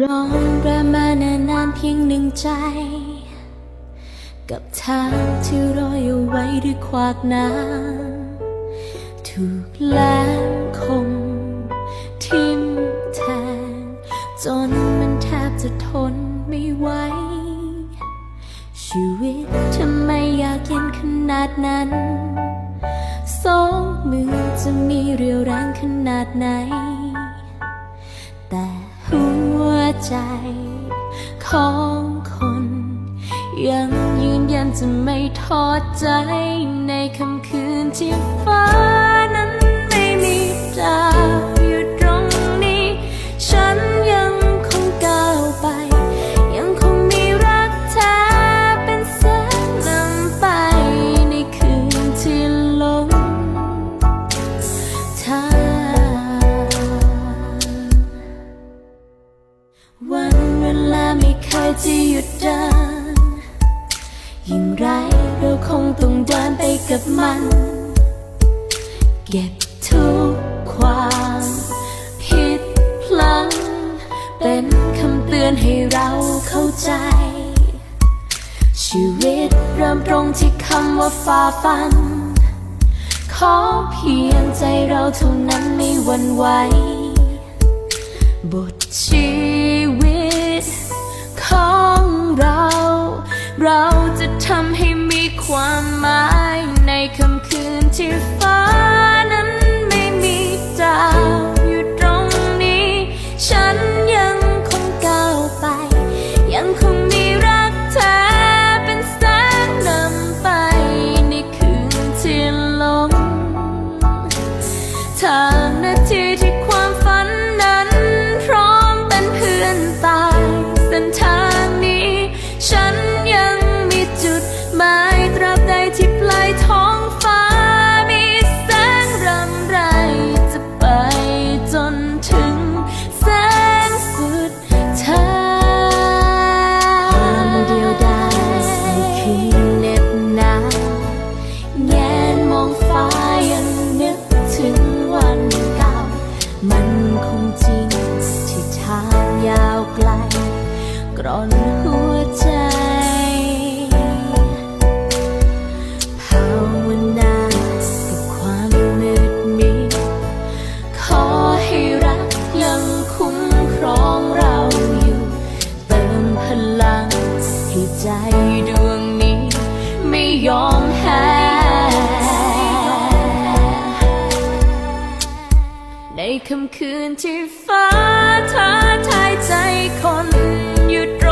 ร้องระมานานานเพียงหนึ่งใจ กับทางที่รอยเอาไว้ด้วยขวากน้ำถูกแหลมคม ทิ่มแทงจนมันแทบจะทนไม่ไหว ชีวิตทำไมอยากเย็นขนาดนั้น สองมือจะมีเรียวแรงขนาดไหน ใจของคน ยังยืนยันจะไม่ทอดใจในค่ำคืนที่ จะหยุดเดินยิ่งไรเราคงต้องเดินไปกับมัน เก็บทุกความผิดพลังเป็นคำเตือนให้เราเข้าใจ ชีวิตเริ่มตรงที่คำว่าฝ่าฟัน ขอเพียงใจเราเท่านั้นไม่หวั่นไหวบทชี คงจริง ที่ทางยาวไกล กรอนหัวใจภาวนากับความมืดมิดขอให้รักยังคุ้มครองเราอยู่ เติมพลังให้ใจ ค่ำคืนที่ฟ้าท้าทายใจคนหยุด